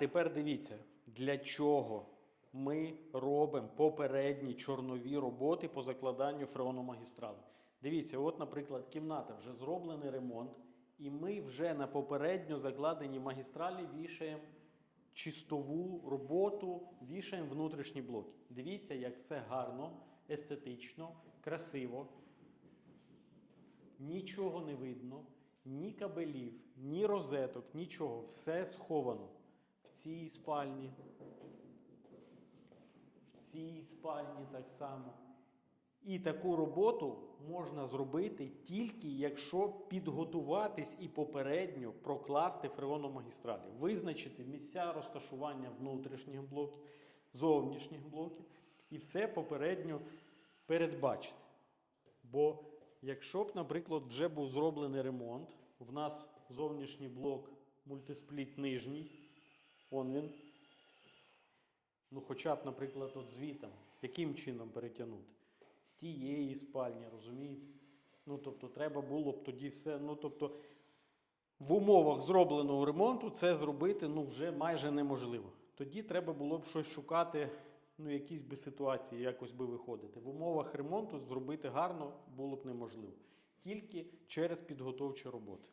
тепер дивіться, для чого ми робимо попередні чорнові роботи по закладанню фреономагістрали. Дивіться, от, наприклад, кімната вже зроблений ремонт, і ми вже на попередньо закладеній магістралі вішаємо чистову роботу, вішаємо внутрішні блоки. Дивіться, як все гарно, естетично, красиво. Нічого не видно, ні кабелів, ні розеток, нічого. Все сховано. Цій спальні. В цій спальні так само. І таку роботу можна зробити тільки якщо підготуватись і попередньо прокласти фреономагістралі, визначити місця розташування внутрішніх блоків, зовнішніх блоків і все попередньо передбачити. Бо якщо б, наприклад, вже був зроблений ремонт, в нас зовнішній блок мультиспліт нижній, он він. Ну, хоча б, наприклад, от звітом, яким чином перетягнути? З тієї спальні, розумієте? Ну, тобто, треба було б тоді все. Ну, тобто, в умовах зробленого ремонту це зробити ну, вже майже неможливо. Тоді треба було б щось шукати, ну, якісь би ситуації, якось би виходити. В умовах ремонту зробити гарно було б неможливо. Тільки через підготовчі роботи.